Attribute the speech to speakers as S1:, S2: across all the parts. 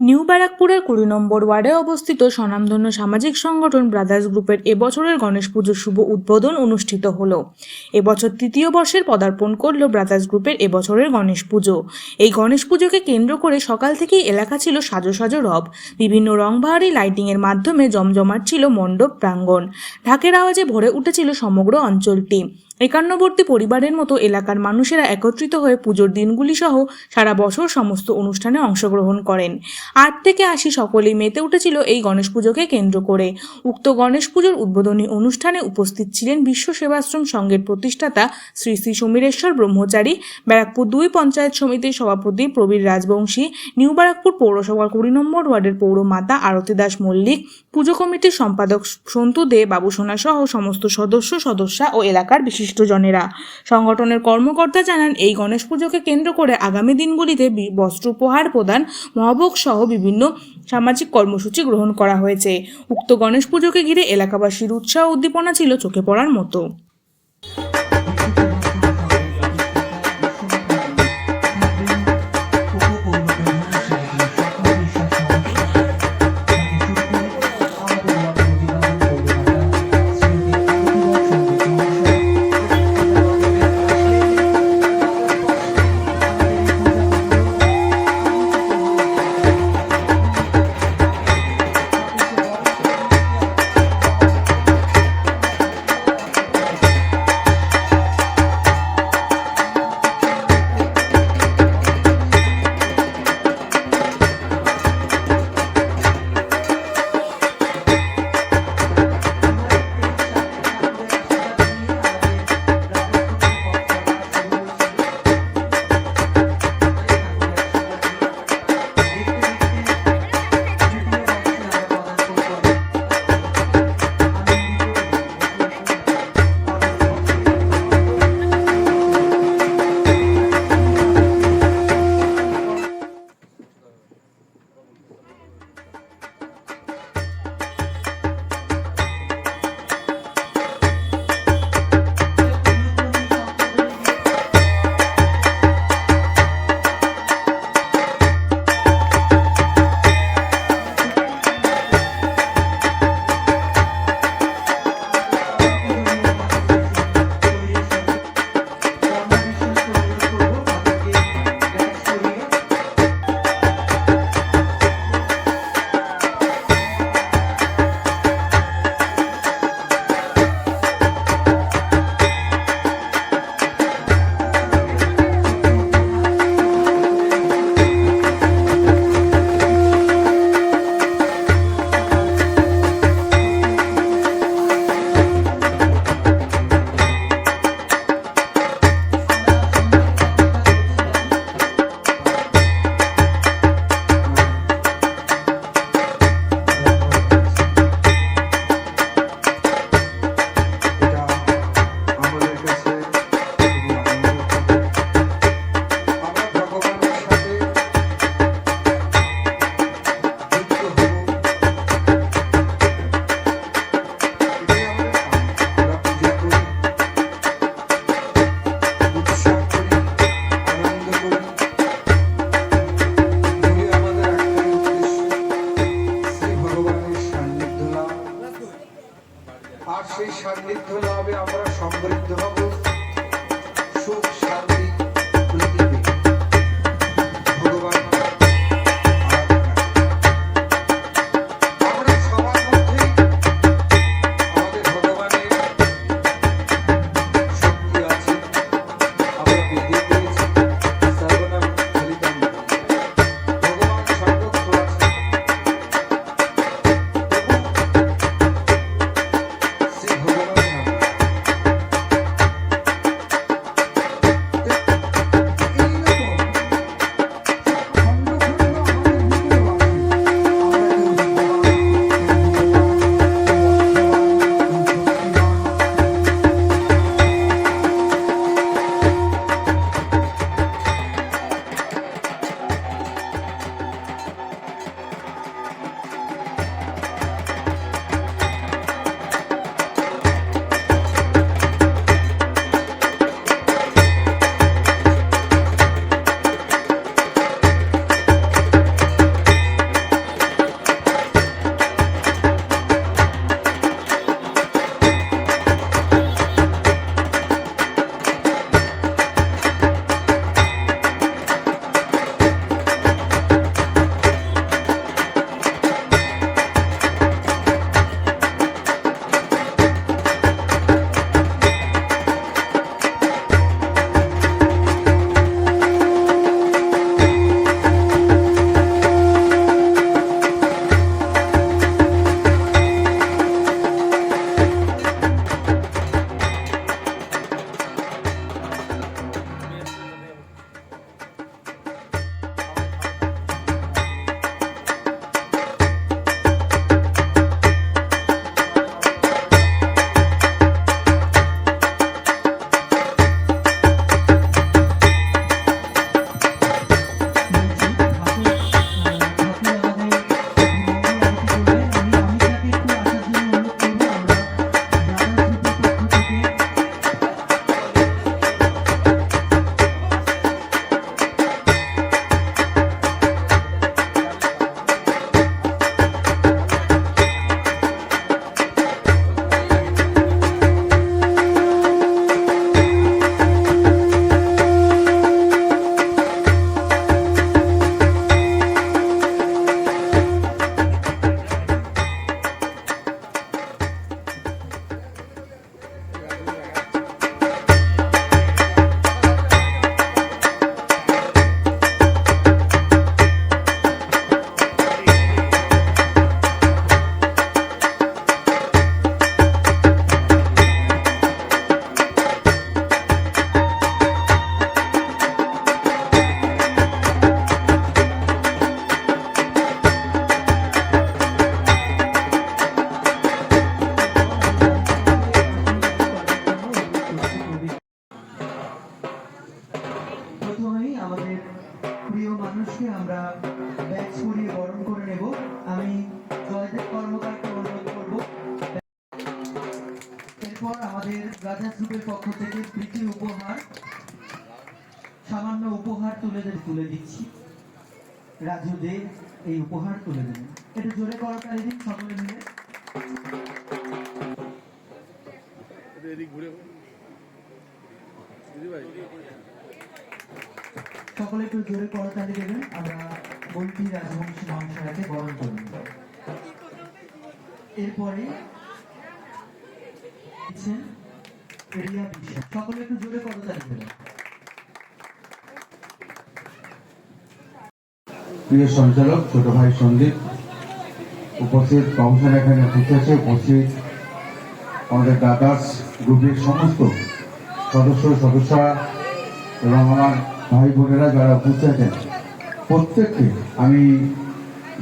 S1: New ব্যারাকপুরের কুড়ি নম্বর ওয়ার্ডে অবস্থিত স্বনামধন্য সামাজিক সংগঠন ব্রাদার্স গ্রুপের এবছরের গণেশ পুজোর শুভ উদ্বোধন অনুষ্ঠিত হলো। এবছর তৃতীয় বর্ষের পদার্পণ করল ব্রাদার্স গ্রুপের এবছরের গণেশ পুজো। এই গণেশ পুজোকে কেন্দ্র করে সকাল থেকেই এলাকা ছিল সাজো সাজো রব। বিভিন্ন রংবাহারি লাইটিংয়ের মাধ্যমে জমজমাট ছিল মণ্ডপ প্রাঙ্গণ। ঢাকের আওয়াজে ভরে উঠেছিল সমগ্র অঞ্চলটি। একান্নবর্তী পরিবারের মতো এলাকার মানুষেরা একত্রিত হয়ে পুজোর দিনগুলি সহ সারা বছর সমস্ত অনুষ্ঠানে অংশগ্রহণ করেন। আট থেকে আশি সকলেই মেতে উঠেছিল এই গণেশ পুজোকে কেন্দ্র করে। উক্ত গণেশ পুজোর উদ্বোধনী অনুষ্ঠানে উপস্থিত ছিলেন বিশ্ব সেবাশ্রম সংঘের প্রতিষ্ঠাতা শ্রী শ্রী সমীরেশ্বর ব্রহ্মচারী, ব্যারাকপুর দুই পঞ্চায়েত সমিতির সভাপতি প্রবীর রাজবংশী, নিউ ব্যারাকপুর পৌরসভার কুড়ি নম্বর ওয়ার্ডের পৌরমাতা আরতি দাস মল্লিক, পুজো কমিটির সম্পাদক সন্তু দে, বাবুসোনা সহ সমস্ত সদস্য, সদস্যা ও এলাকার বিশিষ্টজনেরা সংগঠনের কর্মকর্তা জানান, এই গণেশ পুজোকে কেন্দ্র করে আগামী দিনগুলিতে বস্ত্র উপহার প্রদান মহাভোগ সহ বিভিন্ন সামাজিক কর্মসূচি গ্রহণ করা হয়েছে। উক্ত গণেশ পুজোকে ঘিরে এলাকাবাসীর উৎসাহ উদ্দীপনা ছিল চোখে পড়ার মতো।
S2: আমাদের
S3: গ্রুপের পক্ষ থেকে প্রীতি উপহার সামান্য উপহার তুলে তুলে দিচ্ছি। রাজু দে এই উপহার তুলে দেবেন এটা জোরে করতালি দিন সকলে মিলে। সকলে একটু জোরে করতালি দেবেন আমরা বলছি রাজবংশী মহাশয়াকে বরণ করব। এরপরে দিচ্ছেন রিয়া বিশ্বাস সকলে একটু জোরে করতালি দেবেন
S2: প্রিয় সঞ্চালক, ছোট ভাই সন্দীপ, উপস্থিত কমিশন এখানে উপস্থিত উপস্থিত আমাদের দাদাস, গ্রুপের সমস্ত সদস্য সদস্যরা এবং আমার ভাই বোনেরা যারা উপস্থিত আছেন, প্রত্যেককে আমি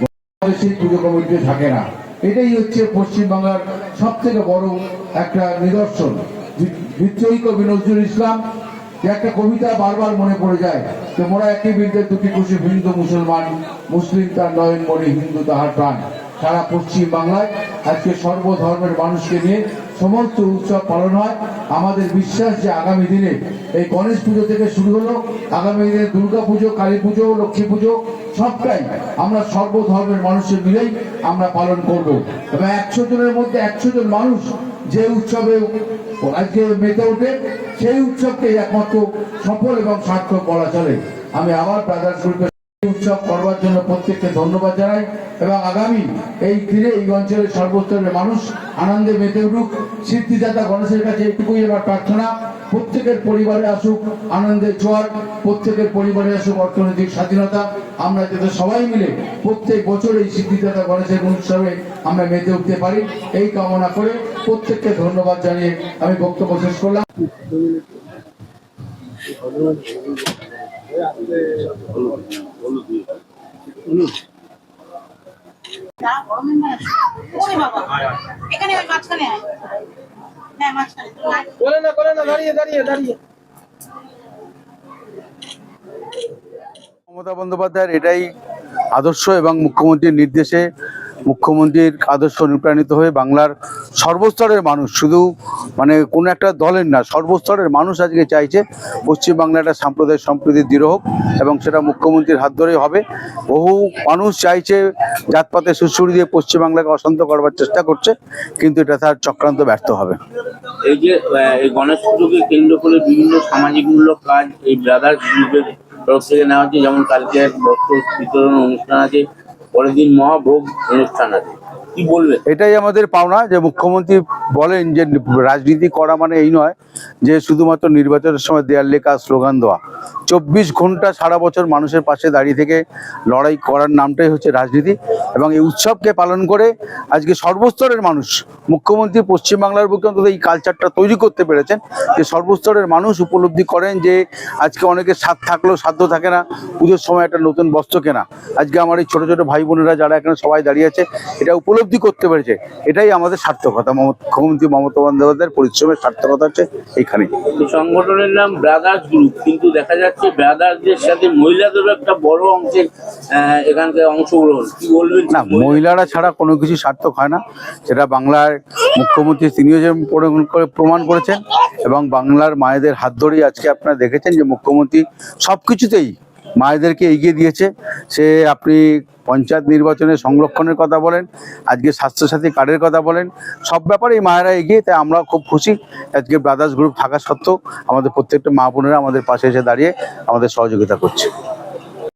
S2: বাংলাদেশের পুজো কমিটিতে থাকে না। এটাই হচ্ছে পশ্চিমবাংলার সব থেকে বড় একটা নিদর্শন। বি- বিদ্রোহী কবি নজরুল ইসলাম, যে একটা কবিতা বারবার মনে পড়ে যায় যে মোরা একই বৃদ্ধের দুটি খুশি হিন্দু মুসলমান, মুসলিম তার নয়ন মণি, হিন্দু তাহার প্রাণ। সারা পশ্চিম বাংলায় আজকে সর্বধর্মের মানুষকে নিয়ে সমস্ত উৎসব পালন হয়। আমাদের বিশ্বাস যে আগামী দিনে এই গণেশ পুজো থেকে শুরু হলো, আগামী দিনে দুর্গা পুজো, কালী পুজো, লক্ষ্মী পুজো, সবটাই আমরা সর্বধর্মের মানুষের মিলেই আমরা পালন করব। এবং একশো জনের মধ্যে একশো জন মানুষ যে উৎসবে আজকে মেতে ওঠে, সেই উৎসবকে একমাত্র সফল এবং সার্থক বলা চলে। আমি আবার ব্রাদার্স গ্রুপের উৎসব করবার জন্য প্রত্যেককে ধন্যবাদ জানাই এবং আগামী এই দিনে এই অঞ্চলের সর্বস্তরের মানুষ আনন্দে মেতে উঠুক। সিদ্ধিদাতা গণেশের কাছে এটুকুই আমার প্রার্থনা। প্রত্যেকের পরিবারে আসুক আনন্দের জোয়ার, প্রত্যেকের পরিবারে আসুক অর্থনৈতিক স্বাধীনতা। আমরা যাতে সবাই মিলে প্রত্যেক বছর এই সিদ্ধিদাতা গণেশের উৎসবে আমরা মেতে উঠতে পারি। এই কামনা করে প্রত্যেককে ধন্যবাদ জানিয়ে আমি বক্তব্য শেষ করলাম।
S4: যা গরমের মাস ওরে বাবা। এখানে ওই মাঝখানে আয়। মাঝখানে। তুই আয়।
S5: করে না করে না দাঁড়িয়ে দাঁড়িয়ে দাঁড়িয়ে।
S6: মমতা বন্দ্যোপাধ্যায়ের এটাই আদর্শ এবং মুখ্যমন্ত্রীর নির্দেশে মুখ্যমন্ত্রীর আদর্শ অনুপ্রাণিত হয়ে বাংলার সর্বস্তরের মানুষ, শুধু মানে কোনো একটা দলের না, সর্বস্তরের মানুষ আজকে চাইছে পশ্চিমবাংলা একটা সাম্প্রদায়িক সম্প্রীতির দৃঢ় হোক এবং সেটা মুখ্যমন্ত্রীর হাত ধরেই হবে। বহু মানুষ চাইছে জাতপাতের সুশ্রুড়ি দিয়ে পশ্চিমবাংলাকে অশান্ত করবার চেষ্টা করছে, কিন্তু এটা তার চক্রান্ত ব্যর্থ হবে।
S7: এই যে গণেশ পুজোকে কেন্দ্র করে বিভিন্ন সামাজিকমূলক কাজ এই ব্রাদার্স গ্রুপের তরফ থেকে নেওয়া হচ্ছে, যেমন কালকে বস্ত্র বিতরণ অনুষ্ঠান আছে পরের দিন মহাভোগ অনুষ্ঠান আছে। কি
S6: এটাই আমাদের পাওনা যে মুখ্যমন্ত্রী বলেন যে রাজনীতি করা মানে এই নয় যে শুধুমাত্র নির্বাচনের সময় দেয়াল লেখা স্লোগান দেওয়া। চব্বিশ ঘণ্টা সারা বছর মানুষের পাশে দাঁড়িয়ে থেকে লড়াই করার নামটাই হচ্ছে রাজনীতি এবং এই উৎসবকে পালন করে আজকে সর্বস্তরের মানুষ, মুখ্যমন্ত্রী পশ্চিমবাংলার বুকে অন্তত এই কালচারটা তৈরি করতে পেরেছেন যে সর্বস্তরের মানুষ উপলব্ধি করেন যে আজকে অনেকের স্বাদ থাকলেও সাধ্য থাকে না, পুজোর সময় একটা নতুন বস্ত্র কেনা। আজকে আমার এই ছোটো ছোটো ভাই বোনেরা যারা এখানে সবাই দাঁড়িয়ে আছে, এটা উপলব্ধি করতে পেরেছে। এটাই আমাদের সার্থকতা। মুখ্যমন্ত্রী মমতা বন্দ্যোপাধ্যায়ের পরিশ্রমের সার্থকতা হচ্ছে এইখানে।
S7: এই সংগঠনের নাম ব্রাদার্স গ্রুপ কিন্তু দেখা যাচ্ছে ব্রাদার্সদের সাথে মহিলাদেরও একটা বড় অংশের এখানকার অংশগ্রহণ। কি বলবেন
S6: না মহিলারা ছাড়া কোনো কিছু সার্থক হয় না। সেটা বাংলার মুখ্যমন্ত্রী তিনিও যে করে- প্রমাণ করেছেন এবং বাংলার মায়েদের হাত ধরেই আজকে আপনারা দেখেছেন যে মুখ্যমন্ত্রী সব কিছুতেই মায়েদেরকে এগিয়ে দিয়েছে। সে আপনি পঞ্চায়েত নির্বাচনে সংরক্ষণের কথা বলেন, আজকে স্বাস্থ্যসাথী কার্ডের কথা বলেন, সব ব্যাপারেই মায়েরা এগিয়ে, তাই আমরা খুব খুশি। আজকে ব্রাদার্স গ্রুপ থাকা সত্ত্বেও আমাদের প্রত্যেকটা মা বোনেরা আমাদের পাশে এসে দাঁড়িয়ে আমাদের সহযোগিতা করছে।